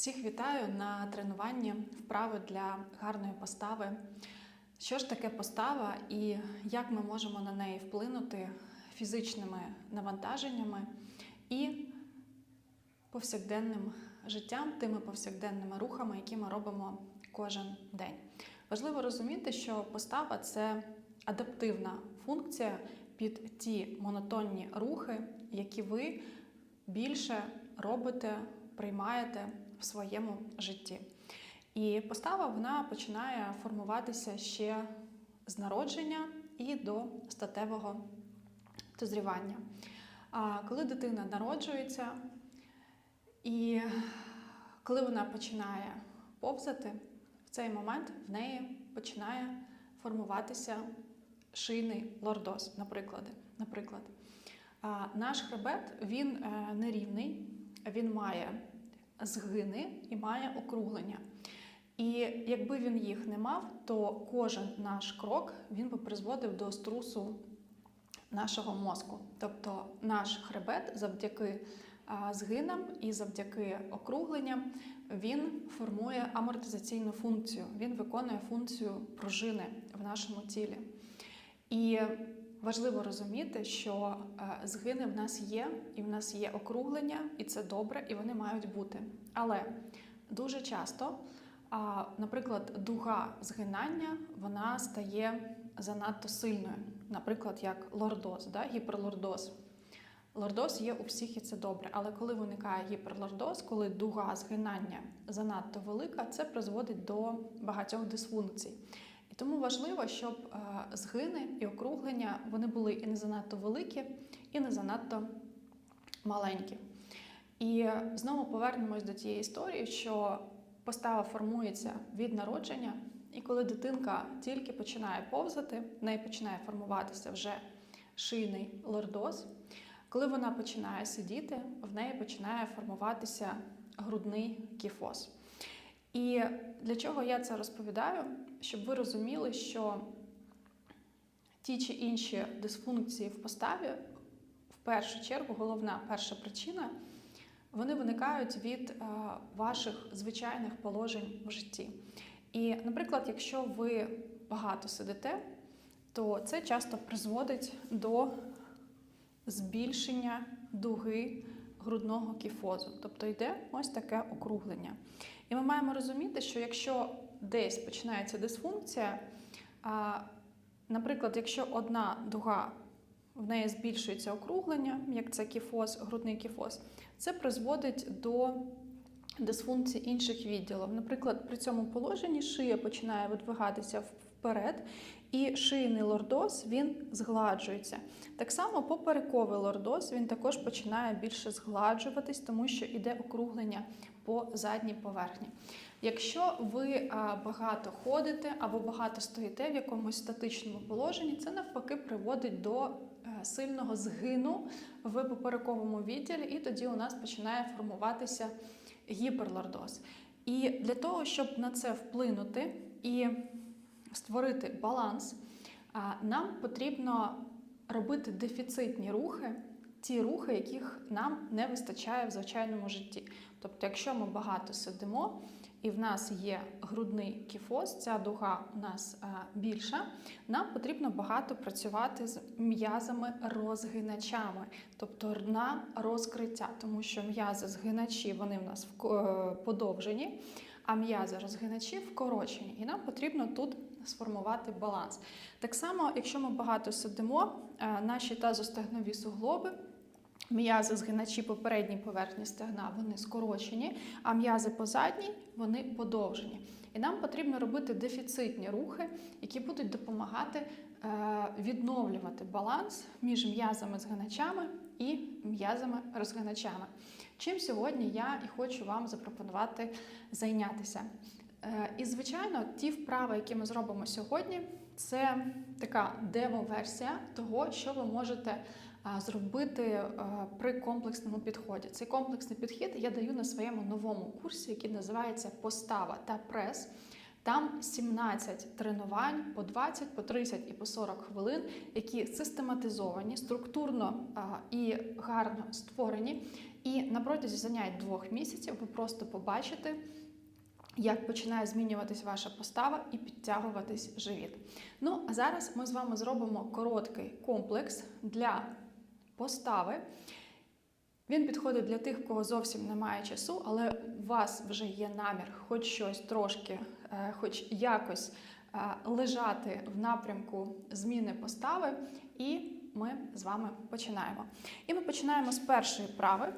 Всіх вітаю на тренуванні вправи для гарної постави. Що ж таке постава і як ми можемо на неї вплинути фізичними навантаженнями і повсякденним життям, тими повсякденними рухами, які ми робимо кожен день. Важливо розуміти, що постава це адаптивна функція під ті монотонні рухи, які ви більше робите, приймаєте в своєму житті. І постава вона починає формуватися ще з народження і до статевого дозрівання. А коли дитина народжується, і коли вона починає повзати, в цей момент в неї починає формуватися шийний лордоз, наприклад. наприклад. Наш хребет він е, нерівний, він має згини і має округлення. І якби він їх не мав, то кожен наш крок він би призводив до струсу нашого мозку. Тобто наш хребет завдяки згинам і завдяки округленням він формує амортизаційну функцію, він виконує функцію пружини в нашому тілі. І важливо розуміти, що е, згини в нас є, і в нас є округлення, і це добре, і вони мають бути. Але дуже часто, наприклад, дуга згинання вона стає занадто сильною, наприклад, як лордоз, да? гіперлордоз. Лордоз є у всіх і це добре, але коли виникає гіперлордоз, коли дуга згинання занадто велика, це призводить до багатьох дисфункцій. Тому важливо, щоб е, згини і округлення вони були і не занадто великі, і не занадто маленькі. І знову повернемось до тієї історії, що постава формується від народження, і коли дитинка тільки починає повзати, в неї починає формуватися вже шийний лордоз. Коли вона починає сидіти, в неї починає формуватися грудний кіфоз. І для чого я це розповідаю? Щоб ви розуміли, що ті чи інші дисфункції в поставі, в першу чергу, головна перша причина, вони виникають від е, ваших звичайних положень в житті. І, наприклад, якщо ви багато сидите, то це часто призводить до збільшення дуги грудного кіфозу. Тобто йде ось таке округлення. І ми маємо розуміти, що якщо десь починається дисфункція, наприклад, якщо одна дуга в неї збільшується округлення, як це кіфоз, грудний кіфоз, це призводить до дисфункції інших відділів. Наприклад, при цьому положенні шия починає видвигатися вперед, і шийний лордоз він згладжується. Так само поперековий лордоз він також починає більше згладжуватись, тому що йде округлення по задній поверхні. Якщо ви багато ходите або багато стоїте в якомусь статичному положенні, це навпаки приводить до е, сильного згину в поперековому відділі, і тоді у нас починає формуватися гіперлордоз. І для того, щоб на це вплинути і створити баланс, нам потрібно робити дефіцитні рухи, ті рухи, яких нам не вистачає в звичайному житті. Тобто, якщо ми багато сидимо, і в нас є грудний кіфоз, ця дуга у нас більша, нам потрібно багато працювати з м'язами-розгиначами, тобто на розкриття, тому що м'язи згиначі вони в нас е, подовжені, а м'язи розгиначі вкорочені. І нам потрібно тут сформувати баланс. Так само, якщо ми багато сидимо, е, наші тазостегнові суглоби. М'язи згиначі по передній поверхні стегна вони скорочені, а м'язи по задній вони подовжені. І нам потрібно робити дефіцитні рухи, які будуть допомагати е, відновлювати баланс між м'язами згиначами і м'язами розгиначами. Чим сьогодні я і хочу вам запропонувати зайнятися. Е, і, звичайно, ті вправи, які ми зробимо сьогодні, це така демо-версія того, що ви можете зробити при комплексному підході. Цей комплексний підхід я даю на своєму новому курсі, який називається Постава та прес. Там 17 тренувань по 20, по 30 і по 40 хвилин, які систематизовані, структурно і гарно створені, І на протязі занять двох місяців ви просто побачите, як починає змінюватись ваша постава і підтягуватись живіт. Ну, а зараз ми з вами зробимо короткий комплекс для постави. Він підходить для тих, в кого зовсім немає часу, але у вас вже є намір, хоч щось трошки, е, хоч якось е, лежати в напрямку зміни постави, і ми з вами починаємо. І ми починаємо з першої вправи.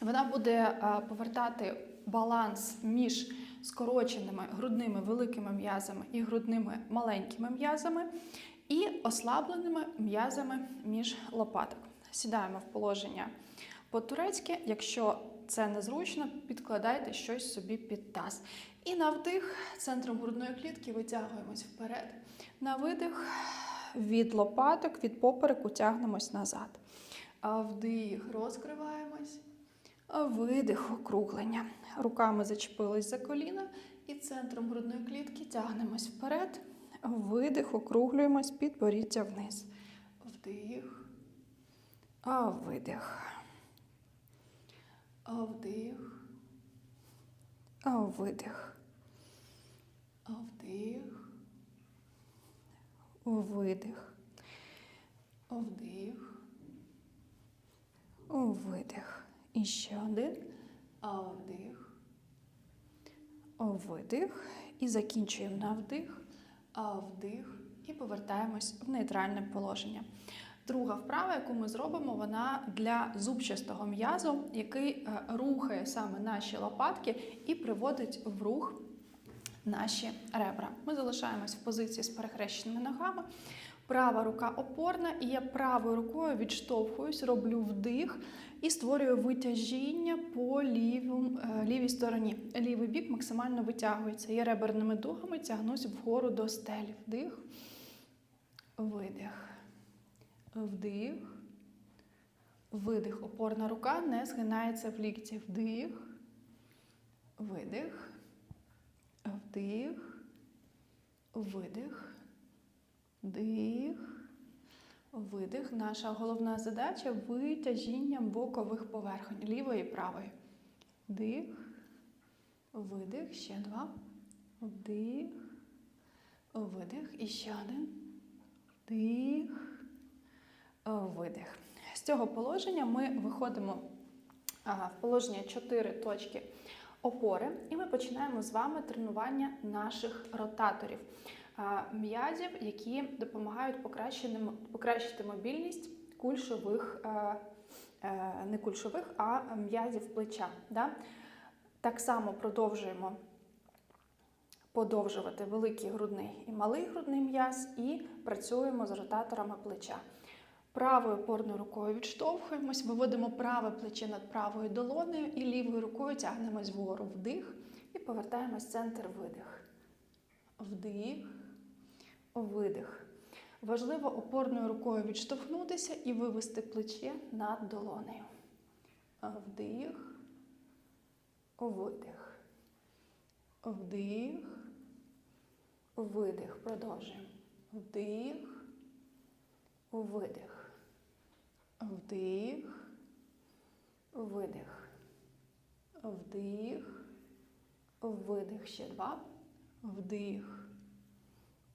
Вона буде е, повертати баланс між скороченими грудними великими м'язами і грудними маленькими м'язами, і ослабленими м'язами між лопаток. Сідаємо в положення по-турецьки. Якщо це незручно, підкладайте щось собі під таз. І на вдих центром грудної клітки витягуємось вперед. На видих від лопаток, від попереку тягнемось назад. Вдих, розкриваємось. Видих, округлення. Руками зачепились за коліна і центром грудної клітки тягнемось вперед. Видих, округлюємось, підборіддя вниз. Вдих. А видих. А вдих. А видих. А вдих. Видих. Вдих. Видих. І ще один. А вдих. Видих. І закінчуємо на вдих. Вдих. І повертаємось в нейтральне положення. Друга вправа, яку ми зробимо, вона для зубчастого м'язу, який е, рухає саме наші лопатки і приводить в рух наші ребра. Ми залишаємось в позиції з перехрещеними ногами. Права рука опорна, і я правою рукою відштовхуюсь, роблю вдих і створюю витяжіння по лівому, е, лівій стороні. Лівий бік максимально витягується. Я реберними дугами тягнусь вгору до стелі. Вдих, видих. Вдих. Видих. Опорна рука не згинається в лікті. Вдих. Видих. Вдих. Видих. Дих. Видих. Наша головна задача витяжіння бокових поверхонь. Лівої і правої. Дих. Видих. Ще два. Вдих. Видих. І ще один. Вдих видих. З цього положення ми виходимо в положення 4 точки опори, і ми починаємо з вами тренування наших ротаторів, м'язів, які допомагають покращити мобільність кульшових, не кульшових, а м'язів плеча. Так само продовжуємо подовжувати великий грудний і малий грудний м'яз, і працюємо з ротаторами плеча. Правою опорною рукою відштовхуємось, виводимо праве плече над правою долонею і лівою рукою тягнемось вгору вдих і повертаємось в центр видих. Вдих, видих. Важливо опорною рукою відштовхнутися і вивести плече над долонею. Вдих, видих. Вдих, видих. Продовжуємо. Вдих, видих. Вдих, видих. Вдих, видих. Ще два. Вдих,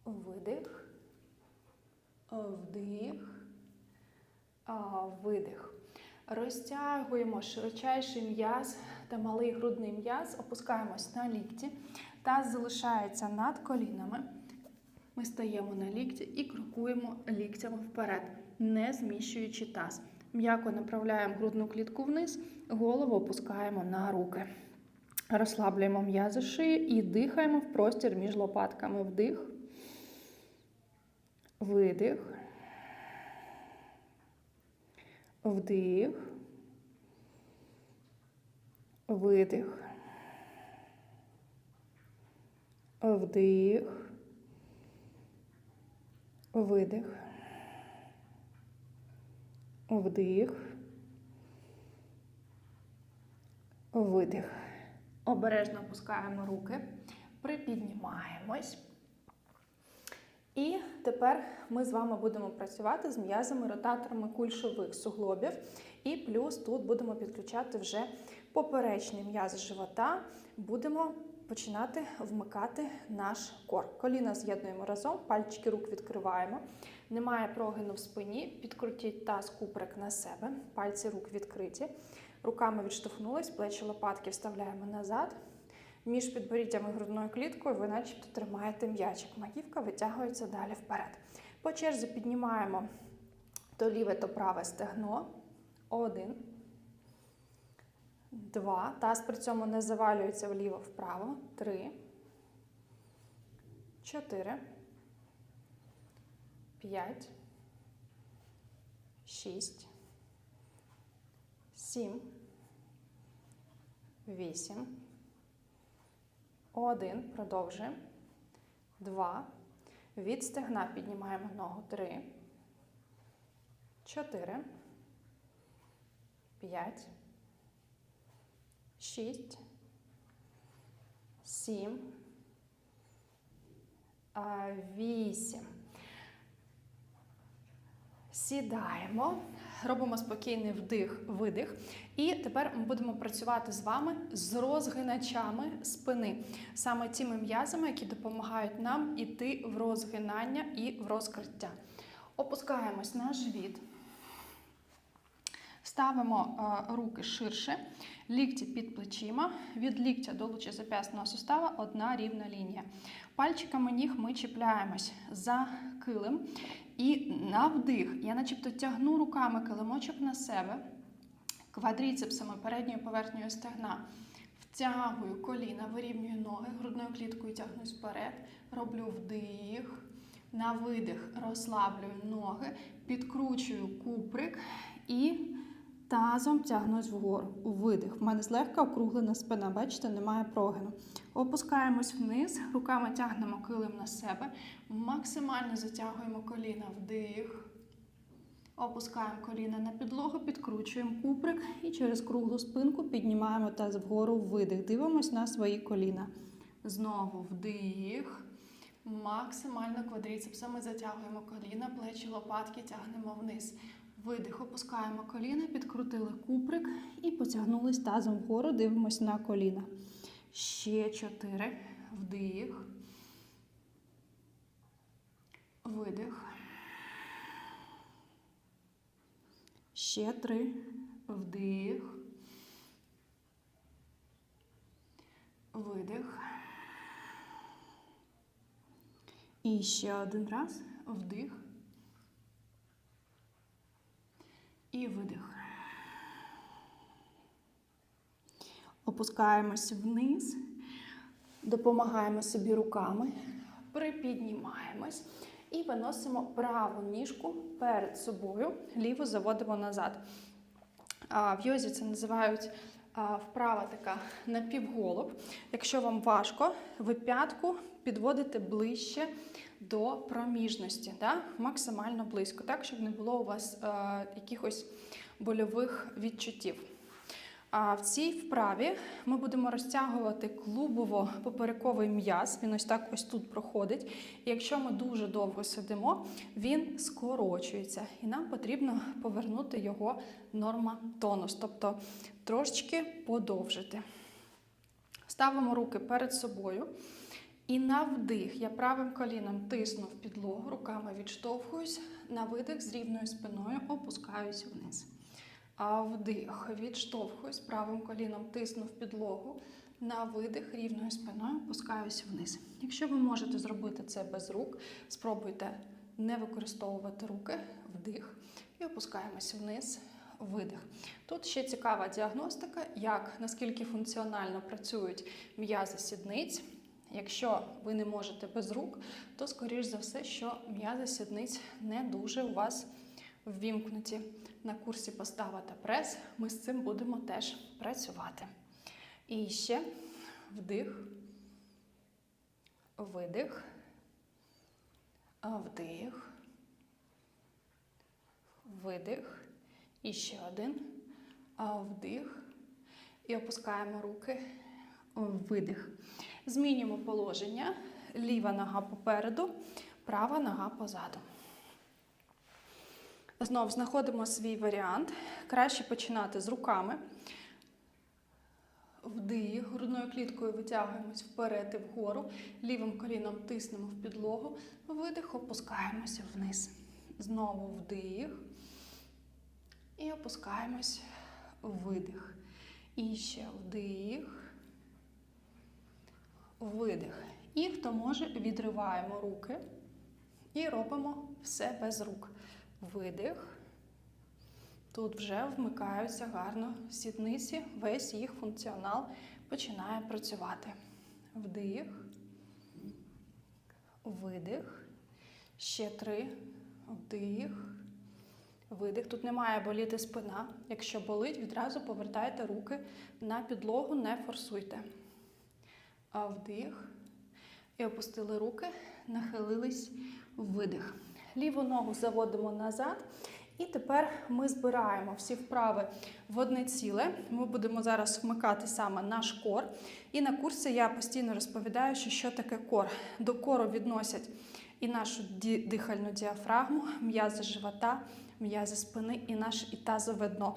видих. Вдих, видих. Розтягуємо широчайший м'яз та малий грудний м'яз, опускаємось на лікті. Таз залишається над колінами. Ми стаємо на лікті і крокуємо ліктями вперед не зміщуючи таз. М'яко направляємо грудну клітку вниз, голову опускаємо на руки. Розслаблюємо м'язи шиї і дихаємо в простір між лопатками. Вдих, видих, вдих, видих, вдих, видих. Вдих. Видих. Обережно опускаємо руки, припіднімаємось. І тепер ми з вами будемо працювати з м'язами, ротаторами кульшових суглобів. І плюс тут будемо підключати вже поперечний м'яз живота. Будемо починати вмикати наш кор. Коліна з'єднуємо разом, пальчики рук відкриваємо. Немає прогину в спині. Підкрутіть таз куприк на себе, пальці рук відкриті. Руками відштовхнулись, плечі лопатки вставляємо назад. Між підборіддям грудною кліткою ви начебто тримаєте м'ячик. Маківка витягується далі вперед. По черзі піднімаємо то ліве, то праве стегно. Один. Два. Таз при цьому не завалюється вліво-вправо. Три. Чотири. П'ять. Шість. Сім. Вісім. Один. Продовжуємо. Два. Від стегна піднімаємо ногу. Три. Чотири. П'ять. Шість. Сім. а, Вісім. Сідаємо, робимо спокійний вдих, видих. І тепер ми будемо працювати з вами з розгиначами спини, саме тими м'язами, які допомагають нам іти в розгинання і в розкриття. Опускаємось на живіт. Ставимо е, руки ширше, лікті під плечима. Від ліктя до лучезап'ясного сустава одна рівна лінія. Пальчиками ніг ми чіпляємось за килим. І на вдих я начебто тягну руками килимочок на себе, квадріцепсами передньою поверхнею стегна. Втягую коліна, вирівнюю ноги, грудною кліткою тягнусь вперед, роблю вдих. На видих розслаблюю ноги, підкручую куприк і тазом тягнусь вгору. Видих. В мене злегка округлена спина, бачите, немає прогину. Опускаємось вниз, руками тягнемо килим на себе, максимально затягуємо коліна вдих. Опускаємо коліна на підлогу, підкручуємо куприк і через круглу спинку піднімаємо таз вгору видих. Дивимось на свої коліна. Знову вдих. Максимально квадріцепсами затягуємо коліна, плечі, лопатки тягнемо вниз. Видих, опускаємо коліна, підкрутили куприк і потягнулись тазом вгору, дивимось на коліна. Ще чотири. Вдих. Видих. Ще три. Вдих. Видих. І ще один раз. Вдих. І видих. Опускаємось вниз, допомагаємо собі руками, припіднімаємось і виносимо праву ніжку перед собою, ліву заводимо назад. В йозі це називають вправа така напівголоб. Якщо вам важко, ви п'ятку підводите ближче до проміжності, да? максимально близько, так, щоб не було у вас е, якихось больових відчуттів. А в цій вправі ми будемо розтягувати клубово-поперековий м'яз. Він ось так ось тут проходить. І якщо ми дуже довго сидимо, він скорочується. І нам потрібно повернути його норма тонус, тобто трошечки подовжити. Ставимо руки перед собою. І на вдих я правим коліном тисну в підлогу, руками відштовхуюсь, на видих з рівною спиною опускаюсь вниз. А вдих, відштовхуюсь, правим коліном тисну в підлогу, на видих рівною спиною опускаюсь вниз. Якщо ви можете зробити це без рук, спробуйте не використовувати руки, вдих і опускаємось вниз. Видих. Тут ще цікава діагностика, як наскільки функціонально працюють м'язи сідниць. Якщо ви не можете без рук, то скоріш за все, що м'язи сідниць не дуже у вас ввімкнуті. На курсі постава та прес ми з цим будемо теж працювати. І ще вдих, видих, вдих, видих. І ще один. Вдих. І опускаємо руки. Видих. Змінюємо положення. Ліва нога попереду, права нога позаду. Знов знаходимо свій варіант. Краще починати з руками. Вдих, грудною кліткою витягуємось вперед і вгору, лівим коліном тиснемо в підлогу, видих, опускаємося вниз. Знову вдих. І опускаємось видих. І ще вдих, видих. І хто може, відриваємо руки і робимо все без рук. Видих. Тут вже вмикаються гарно сідниці, весь їх функціонал починає працювати. Вдих, видих. Ще три. Вдих. Видих. Тут не має боліти спина. Якщо болить, відразу повертайте руки на підлогу, не форсуйте. А Вдих. І опустили руки, нахилились видих. Ліву ногу заводимо назад. І тепер ми збираємо всі вправи в одне ціле. Ми будемо зараз вмикати саме наш кор. І на курсі я постійно розповідаю, що, що таке кор. До кору відносять і нашу дихальну діафрагму, м'язи живота, м'язи спини і наше і тазове дно.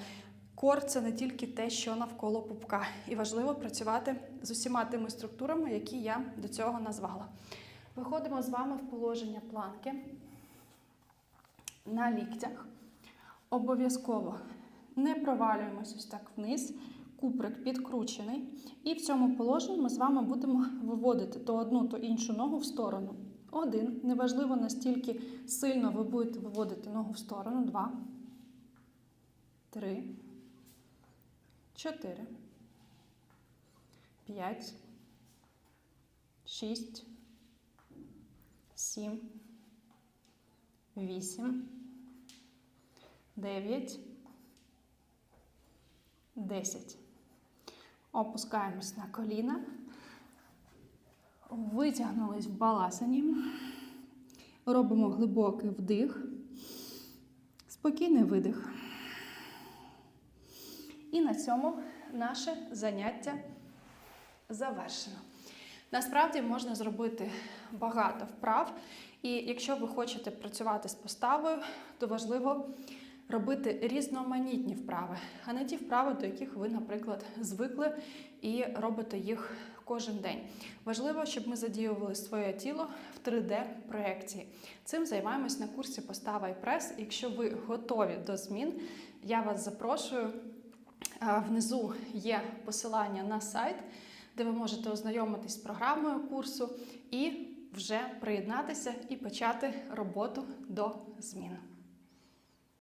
Кор це не тільки те, що навколо пупка. І важливо працювати з усіма тими структурами, які я до цього назвала. Виходимо з вами в положення планки на ліктях. Обов'язково не провалюємось ось так вниз. Куприк підкручений. І в цьому положенні ми з вами будемо виводити то одну, то іншу ногу в сторону. Один. Неважливо настільки сильно ви будете виводити ногу в сторону. Два. Три. Чотири. П'ять. Шість. Сім. Вісім. 9, 10. Опускаємось на коліна. Витягнулись в баласані. Робимо глибокий вдих. Спокійний видих. І на цьому наше заняття завершено. Насправді можна зробити багато вправ, і якщо ви хочете працювати з поставою, то важливо робити різноманітні вправи, а не ті вправи, до яких ви, наприклад, звикли і робите їх кожен день. Важливо, щоб ми задіювали своє тіло в 3D-проекції. Цим займаємось на курсі Постава і прес. Якщо ви готові до змін, я вас запрошую. Внизу є посилання на сайт, де ви можете ознайомитись з програмою курсу і вже приєднатися і почати роботу до змін.